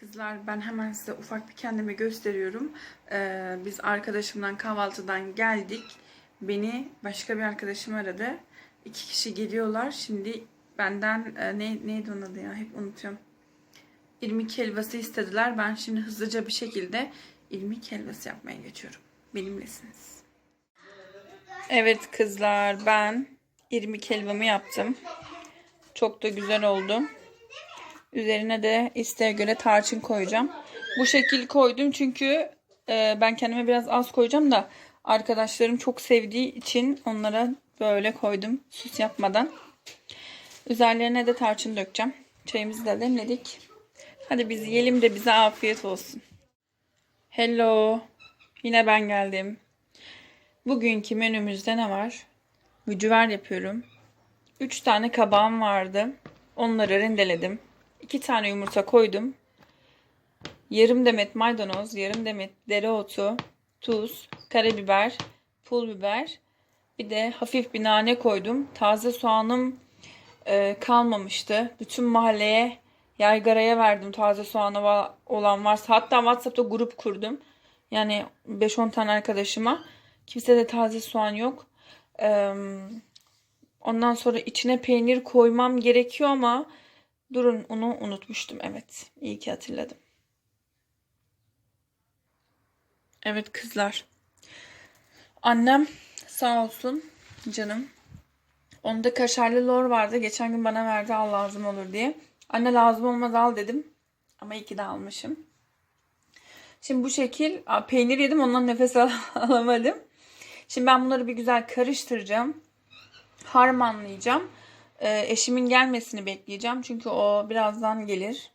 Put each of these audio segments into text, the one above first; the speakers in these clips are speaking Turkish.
Kızlar ben hemen size ufak bir kendimi gösteriyorum. Ee, biz arkadaşımdan kahvaltıdan geldik. Beni başka bir arkadaşım aradı. İki kişi geliyorlar. Şimdi benden e, ne, neydi onun adı ya hep unutuyorum. İrmik helvası istediler. Ben şimdi hızlıca bir şekilde irmik helvası yapmaya geçiyorum. Benimlesiniz. Evet kızlar ben irmik helvamı yaptım. Çok da güzel oldu. Üzerine de isteğe göre tarçın koyacağım. Bu şekil koydum çünkü e, ben kendime biraz az koyacağım da arkadaşlarım çok sevdiği için onlara böyle koydum sus yapmadan. Üzerlerine de tarçın dökeceğim. Çayımızı da demledik. Hadi biz yiyelim de bize afiyet olsun. Hello. Yine ben geldim. Bugünkü menümüzde ne var? Mücver yapıyorum. 3 tane kabağım vardı. Onları rendeledim. 2 tane yumurta koydum. Yarım demet maydanoz, yarım demet dereotu, tuz, karabiber, pul biber. Bir de hafif bir nane koydum. Taze soğanım e, kalmamıştı. Bütün mahalleye yaygaraya verdim taze soğanı olan varsa. Hatta WhatsApp'ta grup kurdum. Yani 5-10 tane arkadaşıma. Kimse de taze soğan yok. Eee Ondan sonra içine peynir koymam gerekiyor ama durun onu unutmuştum. Evet. iyi ki hatırladım. Evet kızlar. Annem sağ olsun canım. Onda kaşarlı lor vardı. Geçen gün bana verdi al lazım olur diye. Anne lazım olmaz al dedim. Ama iyi ki de almışım. Şimdi bu şekil peynir yedim ondan nefes al- alamadım. Şimdi ben bunları bir güzel karıştıracağım harmanlayacağım. Ee, eşimin gelmesini bekleyeceğim. Çünkü o birazdan gelir.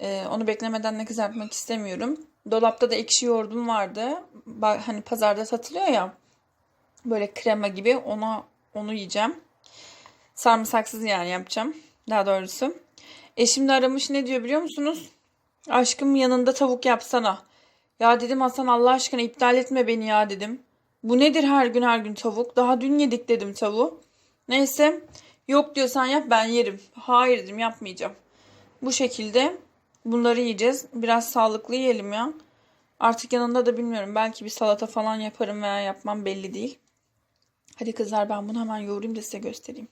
Ee, onu beklemeden de kızartmak istemiyorum. Dolapta da ekşi yoğurdum vardı. Ba- Hani pazarda satılıyor ya. Böyle krema gibi. Ona onu yiyeceğim. Sarımsaksız yani yapacağım. Daha doğrusu. Eşim de aramış ne diyor biliyor musunuz? Aşkım yanında tavuk yapsana. Ya dedim Hasan Allah aşkına iptal etme beni ya dedim. Bu nedir her gün her gün tavuk? Daha dün yedik dedim tavuğu. Neyse. Yok diyorsan yap ben yerim. Hayır dedim yapmayacağım. Bu şekilde bunları yiyeceğiz. Biraz sağlıklı yiyelim ya. Artık yanında da bilmiyorum. Belki bir salata falan yaparım veya yapmam belli değil. Hadi kızlar ben bunu hemen yoğurayım da size göstereyim.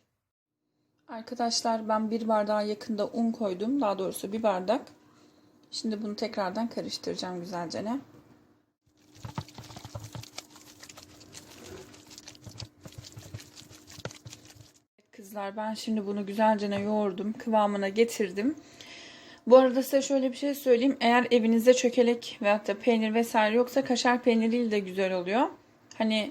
Arkadaşlar ben bir bardağa yakında un koydum. Daha doğrusu bir bardak. Şimdi bunu tekrardan karıştıracağım güzelce ne? Kızlar ben şimdi bunu güzelce yoğurdum. Kıvamına getirdim. Bu arada size şöyle bir şey söyleyeyim. Eğer evinizde çökelek veyahut da peynir vesaire yoksa kaşar peyniriyle de güzel oluyor. Hani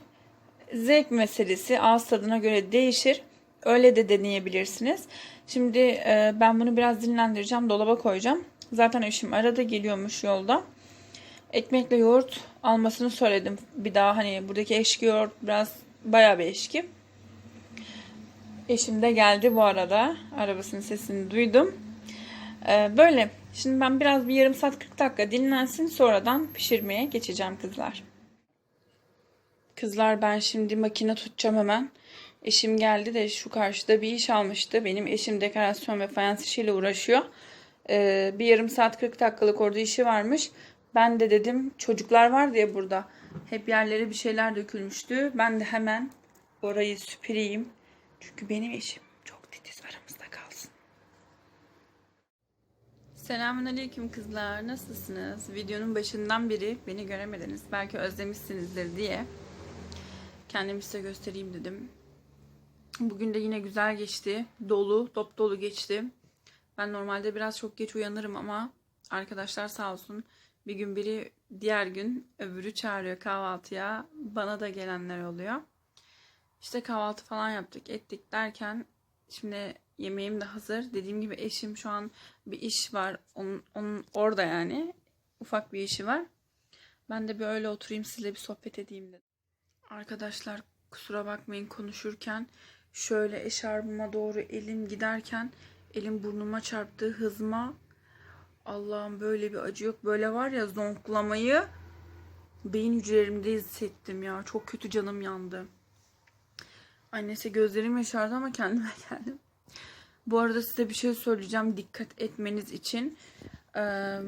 zevk meselesi ağız tadına göre değişir. Öyle de deneyebilirsiniz. Şimdi e, ben bunu biraz dinlendireceğim. Dolaba koyacağım. Zaten eşim arada geliyormuş yolda. Ekmekle yoğurt almasını söyledim. Bir daha hani buradaki eşki yoğurt biraz bayağı bir eşki. Eşim de geldi bu arada. Arabasının sesini duydum. Ee, böyle. Şimdi ben biraz bir yarım saat 40 dakika dinlensin. Sonradan pişirmeye geçeceğim kızlar. Kızlar ben şimdi makine tutacağım hemen. Eşim geldi de şu karşıda bir iş almıştı. Benim eşim dekorasyon ve fayans işiyle uğraşıyor. Ee, bir yarım saat 40 dakikalık orada işi varmış. Ben de dedim çocuklar var diye burada. Hep yerlere bir şeyler dökülmüştü. Ben de hemen orayı süpüreyim. Çünkü benim eşim çok titiz aramızda kalsın. Selamünaleyküm kızlar. Nasılsınız? Videonun başından beri beni göremediniz. Belki özlemişsinizdir diye kendimi size göstereyim dedim. Bugün de yine güzel geçti. Dolu, dop dolu geçti. Ben normalde biraz çok geç uyanırım ama arkadaşlar sağ olsun bir gün biri diğer gün öbürü çağırıyor kahvaltıya. Bana da gelenler oluyor. İşte kahvaltı falan yaptık ettik derken şimdi yemeğim de hazır. Dediğim gibi eşim şu an bir iş var. Onun, onun orada yani ufak bir işi var. Ben de bir öyle oturayım sizle bir sohbet edeyim dedim. Arkadaşlar kusura bakmayın konuşurken şöyle eşarbıma doğru elim giderken elim burnuma çarptığı hızma Allah'ım böyle bir acı yok. Böyle var ya zonklamayı beyin hücrelerimde hissettim ya. Çok kötü canım yandı. Annesi gözlerim yaşardı ama kendime geldim. Bu arada size bir şey söyleyeceğim dikkat etmeniz için. Ee,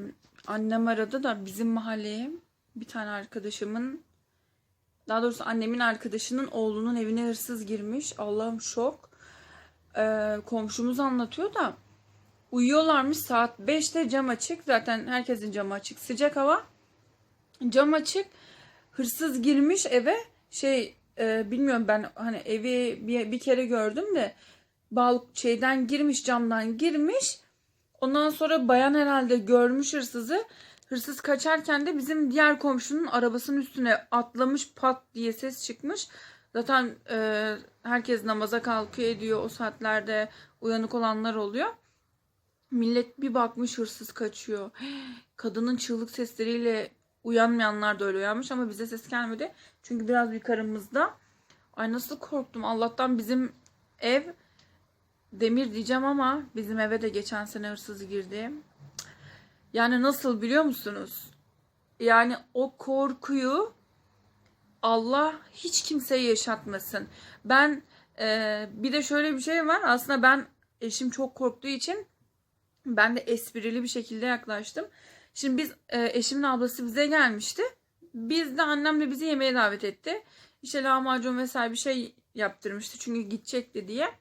annem aradı da bizim mahalleye bir tane arkadaşımın daha doğrusu annemin arkadaşının oğlunun evine hırsız girmiş. Allah'ım şok. Ee, komşumuz anlatıyor da uyuyorlarmış saat 5'te cam açık. Zaten herkesin camı açık. Sıcak hava. Cam açık. Hırsız girmiş eve. Şey e, bilmiyorum ben hani evi bir, bir kere gördüm de bal şeyden girmiş camdan girmiş. Ondan sonra bayan herhalde görmüş hırsızı. Hırsız kaçarken de bizim diğer komşunun arabasının üstüne atlamış pat diye ses çıkmış. Zaten e, herkes namaza kalkıyor ediyor o saatlerde uyanık olanlar oluyor. Millet bir bakmış hırsız kaçıyor. Kadının çığlık sesleriyle uyanmayanlar da öyle uyanmış ama bize ses gelmedi. Çünkü biraz yukarımızda. Ay nasıl korktum. Allah'tan bizim ev demir diyeceğim ama bizim eve de geçen sene hırsız girdi. Yani nasıl biliyor musunuz? Yani o korkuyu Allah hiç kimseye yaşatmasın. Ben e, bir de şöyle bir şey var. Aslında ben eşim çok korktuğu için ben de esprili bir şekilde yaklaştım. Şimdi biz e, eşimin ablası bize gelmişti. Biz de annemle bizi yemeğe davet etti. İşte lahmacun vesaire bir şey yaptırmıştı. Çünkü gidecekti diye.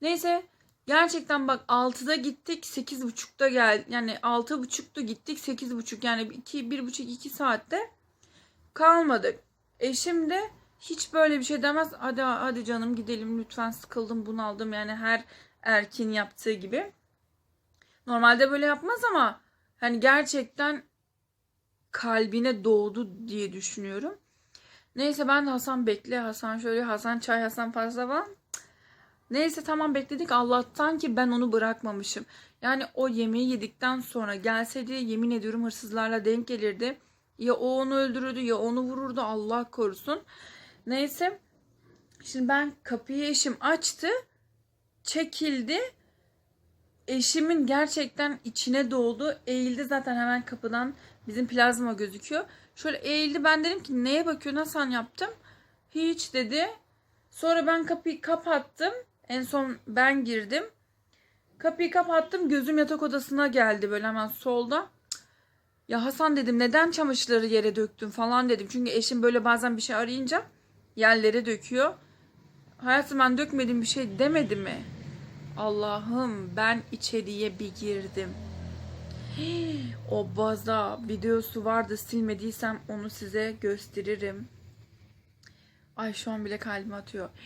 Neyse gerçekten bak 6'da gittik 8.30'da gel yani 6.30'da gittik 8.30 yani 2 1.5 2 saatte kalmadık. Eşim de hiç böyle bir şey demez. Hadi hadi canım gidelim lütfen sıkıldım bunaldım yani her erkin yaptığı gibi. Normalde böyle yapmaz ama hani gerçekten kalbine doğdu diye düşünüyorum. Neyse ben de Hasan bekle Hasan şöyle Hasan çay Hasan fazla var. Neyse tamam bekledik Allah'tan ki ben onu bırakmamışım. Yani o yemeği yedikten sonra gelseydi yemin ediyorum hırsızlarla denk gelirdi. Ya o onu öldürürdü ya onu vururdu Allah korusun. Neyse şimdi ben kapıyı eşim açtı çekildi. Eşimin gerçekten içine doğdu. Eğildi zaten hemen kapıdan bizim plazma gözüküyor. Şöyle eğildi ben dedim ki neye bakıyorsun Hasan yaptım. Hiç dedi. Sonra ben kapıyı kapattım. En son ben girdim. Kapıyı kapattım. Gözüm yatak odasına geldi böyle hemen solda. Ya Hasan dedim neden çamaşırları yere döktün falan dedim. Çünkü eşim böyle bazen bir şey arayınca yerlere döküyor. Hayatım ben dökmedim bir şey demedi mi? Allah'ım ben içeriye bir girdim. O baza videosu vardı silmediysem onu size gösteririm. Ay şu an bile kalbim atıyor.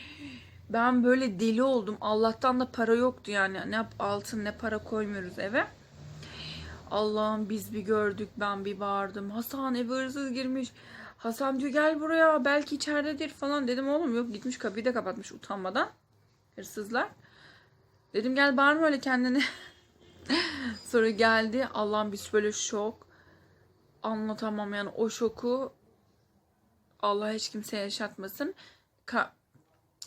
Ben böyle deli oldum. Allah'tan da para yoktu yani. Ne altın ne para koymuyoruz eve. Allah'ım biz bir gördük ben bir bağırdım. Hasan eve hırsız girmiş. Hasan diyor gel buraya belki içeridedir falan. Dedim oğlum yok gitmiş kapıyı da kapatmış utanmadan. Hırsızlar. Dedim gel bağırma öyle kendini. Sonra geldi. Allah'ım biz böyle şok. Anlatamam yani o şoku Allah hiç kimseye yaşatmasın. Ka-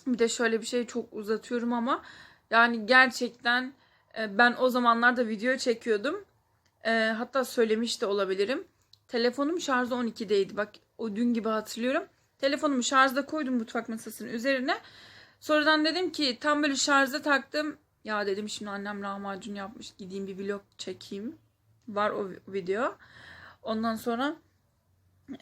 bir de şöyle bir şey çok uzatıyorum ama yani gerçekten e, ben o zamanlarda video çekiyordum. E, hatta söylemiş de olabilirim. Telefonum şarjı 12'deydi. Bak o dün gibi hatırlıyorum. Telefonumu şarjda koydum mutfak masasının üzerine. Sonradan dedim ki tam böyle şarja taktım. Ya dedim şimdi annem lahmacun yapmış. Gideyim bir vlog çekeyim. Var o video. Ondan sonra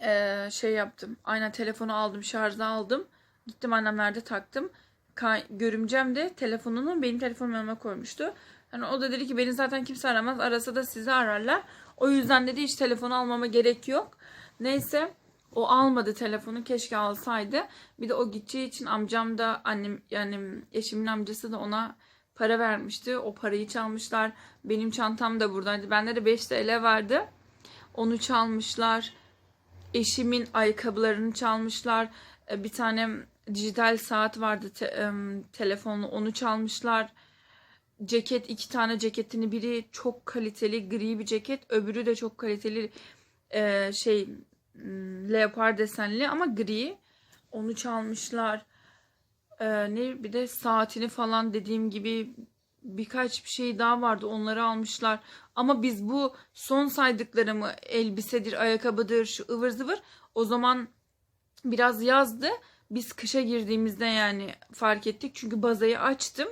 eee, şey yaptım. Aynen telefonu aldım şarja aldım. Gittim annemlerde taktım. Ka- görümcem de telefonunu benim telefonum yanıma koymuştu. Hani o da dedi ki beni zaten kimse aramaz. Arasa da sizi ararlar. O yüzden dedi hiç telefonu almama gerek yok. Neyse o almadı telefonu keşke alsaydı. Bir de o gideceği için amcam da annem yani eşimin amcası da ona para vermişti. O parayı çalmışlar. Benim çantam da buradaydı. Bende de 5 TL vardı. Onu çalmışlar. Eşimin ayakkabılarını çalmışlar. E, Bir tane dijital saat vardı te- telefonlu onu çalmışlar. Ceket iki tane ceketini biri çok kaliteli gri bir ceket öbürü de çok kaliteli e, şey leopar desenli ama gri onu çalmışlar. E, ne bir de saatini falan dediğim gibi birkaç bir şey daha vardı onları almışlar. Ama biz bu son saydıklarımı elbisedir, ayakkabıdır, şu ıvır zıvır o zaman biraz yazdı. Biz kışa girdiğimizde yani fark ettik. Çünkü bazayı açtım.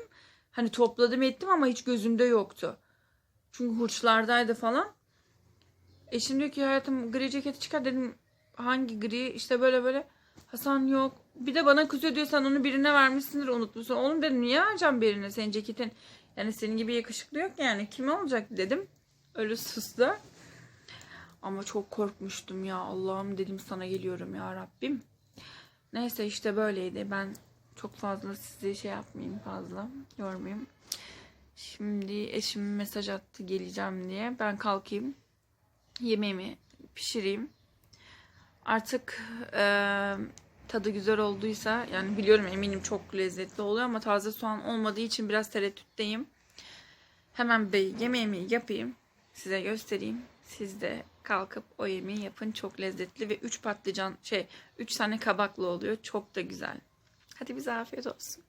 Hani topladım ettim ama hiç gözümde yoktu. Çünkü hurçlardaydı falan. Eşim diyor ki hayatım gri ceketi çıkar dedim. Hangi gri? İşte böyle böyle. Hasan yok. Bir de bana kızıyor diyor sen onu birine vermişsindir unutmuşsun. Oğlum dedim niye vereceğim birine senin ceketin? Yani senin gibi yakışıklı yok yani. Kim olacak dedim. Öyle sustu. Ama çok korkmuştum ya. Allah'ım dedim sana geliyorum ya Rabbim. Neyse işte böyleydi. Ben çok fazla sizi şey yapmayayım fazla. Yormayayım. Şimdi eşim mesaj attı geleceğim diye. Ben kalkayım. Yemeğimi pişireyim. Artık eee, tadı güzel olduysa yani biliyorum eminim çok lezzetli oluyor ama taze soğan olmadığı için biraz tereddütteyim. Hemen bir yemeğimi yapayım. Size göstereyim. Siz de kalkıp o yemeği yapın. Çok lezzetli ve 3 patlıcan şey 3 tane kabaklı oluyor. Çok da güzel. Hadi bize afiyet olsun.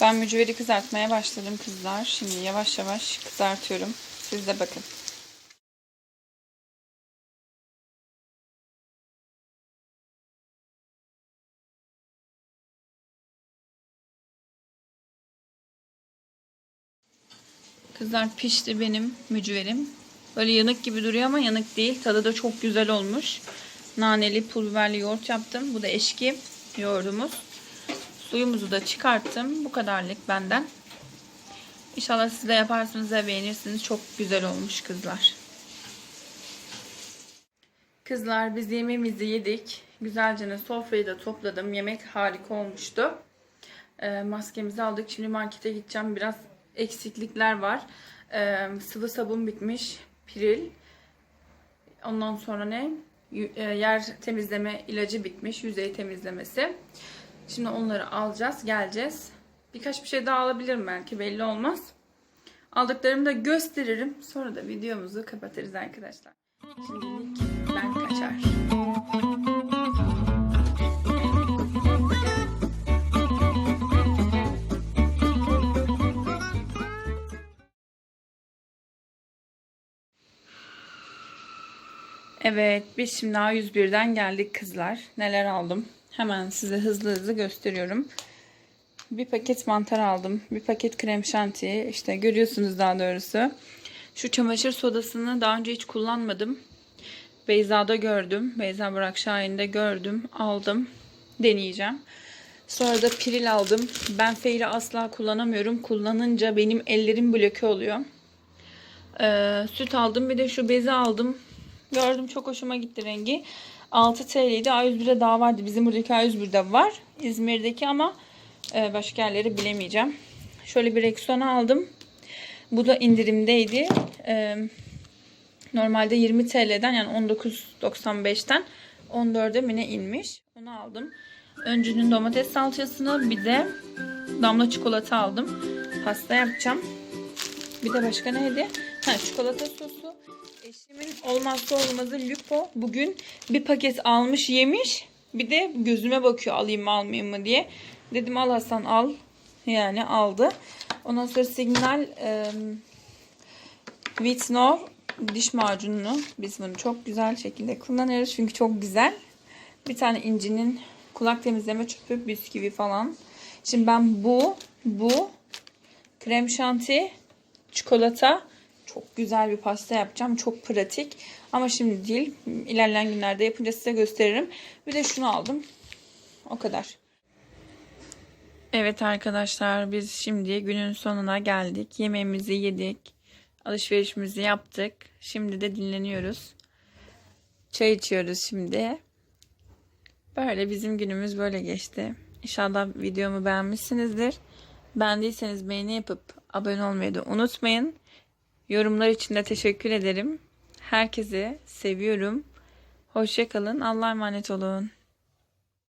Ben mücveri kızartmaya başladım kızlar. Şimdi yavaş yavaş kızartıyorum. Siz de bakın. Kızlar pişti benim mücverim. Böyle yanık gibi duruyor ama yanık değil. Tadı da çok güzel olmuş. Naneli pul biberli yoğurt yaptım. Bu da eşki yoğurdumuz. Suyumuzu da çıkarttım. Bu kadarlık benden. İnşallah siz de yaparsınız ve beğenirsiniz. Çok güzel olmuş kızlar. Kızlar biz yemeğimizi yedik. Güzelce sofrayı da topladım. Yemek harika olmuştu. Ee, maskemizi aldık. Şimdi markete gideceğim. Biraz eksiklikler var. Ee, sıvı sabun bitmiş. Piril. Ondan sonra ne? E, Yer temizleme ilacı bitmiş. Yüzey temizlemesi. Şimdi onları alacağız. Geleceğiz. Birkaç bir şey daha alabilirim belki. Belli olmaz. Aldıklarımı da gösteririm. Sonra da videomuzu kapatırız arkadaşlar. Şimdilik ben kaçar. Evet, biz şimdi A101'den geldik kızlar. Neler aldım? Hemen size hızlı hızlı gösteriyorum. Bir paket mantar aldım. Bir paket krem şanti. İşte görüyorsunuz daha doğrusu. Şu çamaşır sodasını daha önce hiç kullanmadım. Beyza'da gördüm. Beyza Burak Şahin'de gördüm. Aldım. Deneyeceğim. Sonra da piril aldım. Ben feyri asla kullanamıyorum. Kullanınca benim ellerim bloke oluyor. Ee, süt aldım. Bir de şu bezi aldım. Gördüm çok hoşuma gitti rengi. 6 TL'ydi. A101'de daha vardı. Bizim buradaki A101'de var. İzmir'deki ama e, başka yerleri bilemeyeceğim. Şöyle bir Rexona aldım. Bu da indirimdeydi. E, normalde 20 TL'den yani 19.95'ten 14'e mine inmiş. Onu aldım. Öncünün domates salçasını bir de damla çikolata aldım. Pasta yapacağım. Bir de başka neydi? Ha, çikolata sosu. Eşimin olmazsa olmazı Lupo. Bugün bir paket almış yemiş. Bir de gözüme bakıyor alayım mı almayayım mı diye. Dedim al Hasan al. Yani aldı. Ondan sonra Signal e, Vitnov diş macununu biz bunu çok güzel şekilde kullanıyoruz. Çünkü çok güzel. Bir tane incinin kulak temizleme çöpü, bisküvi falan. Şimdi ben bu, bu krem şanti, çikolata çok güzel bir pasta yapacağım. Çok pratik. Ama şimdi değil. İlerleyen günlerde yapınca size gösteririm. Bir de şunu aldım. O kadar. Evet arkadaşlar biz şimdi günün sonuna geldik. Yemeğimizi yedik. Alışverişimizi yaptık. Şimdi de dinleniyoruz. Çay içiyoruz şimdi. Böyle bizim günümüz böyle geçti. İnşallah videomu beğenmişsinizdir. Beğendiyseniz beğeni yapıp abone olmayı da unutmayın. Yorumlar için de teşekkür ederim. Herkese seviyorum. Hoşçakalın. Allah'a emanet olun.